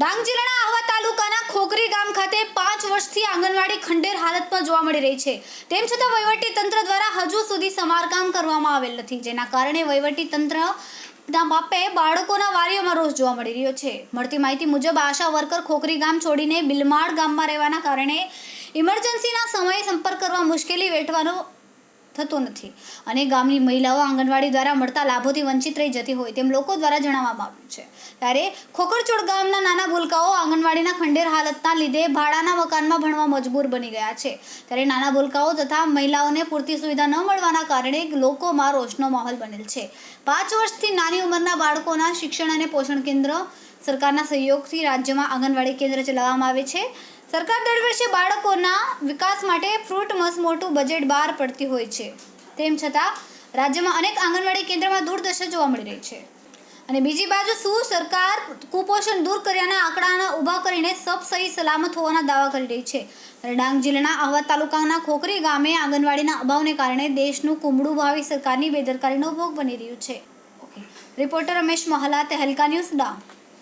ડાંગ જિલ્લાના આહવા તાલુકાના ખોખરી ગામ ખાતે પાંચ વર્ષથી આંગણવાડી ખંડેર હાલતમાં જોવા મળી રહી છે. તેમ છતાં વહીવટી તંત્ર દ્વારા હજુ સુધી સમારકામ કરવામાં આવેલ નથી, જેના કારણે વહીવટી તંત્ર માપે બાળકોના વારીઓમાં રોષ જોવા મળી રહ્યો છે. મળતી માહિતી મુજબ આશા વર્કર ખોખરી ગામ છોડીને બિલમાળ ગામમાં રહેવાના કારણે ઇમરજન્સીના સમયે સંપર્ક કરવા મુશ્કેલી વેઠવાનો થતો નથી. અને ગામની મહિલાઓ આંગણવાડી દ્વારા મળતા લાભોથી વંચિત રહી જતી હોય તેમ લોકો દ્વારા જણાવવામાં આવ્યું છે. ત્યારે ખોખરચોડ ગામના નાના ભૂલકાઓ આંગણવાડીના ખંડેર હાલતના લીધે ભાડાના મકાનમાં ભણવા મજબૂર બની ગયા છે. ત્યારે નાના ભૂલકાઓ તથા મહિલાઓને પૂરતી સુવિધા ન મળવાના કારણે લોકોમાં રોષનો માહોલ બનેલ છે. પાંચ વર્ષથી નાની ઉંમરના બાળકોના શિક્ષણ અને પોષણ કેન્દ્ર સરકારના સહયોગથી રાજ્યમાં આંગણવાડી કેન્દ્ર ચલાવવામાં આવે છે. સરકાર દર વર્ષે બાળકોના વિકાસ માટે ફ્રૂટ મસ મોટું બજેટ બહાર પડતી હોય છે. તેમ છતાં, રાજ્યમાં અનેક આંગણવાડી કેન્દ્રમાં દુર્દશા જોવા મળી રહી છે. અને બીજી બાજુ શું સરકાર કુપોષણ દૂર કર્યાના આંકડાના ઊભા કરીને સબ સહી સલામત હોવાના દાવા કરી રહી છે? ડાંગ જિલ્લાના આહવા તાલુકાના ખોખરી ગામે આંગણવાડીના અભાવને કારણે દેશનું કુમડું ભાવી સરકારની બેદરકારીનો ભોગ બની રહ્યું છે. Reporter Ramesh Mahla Tehelka news Dang.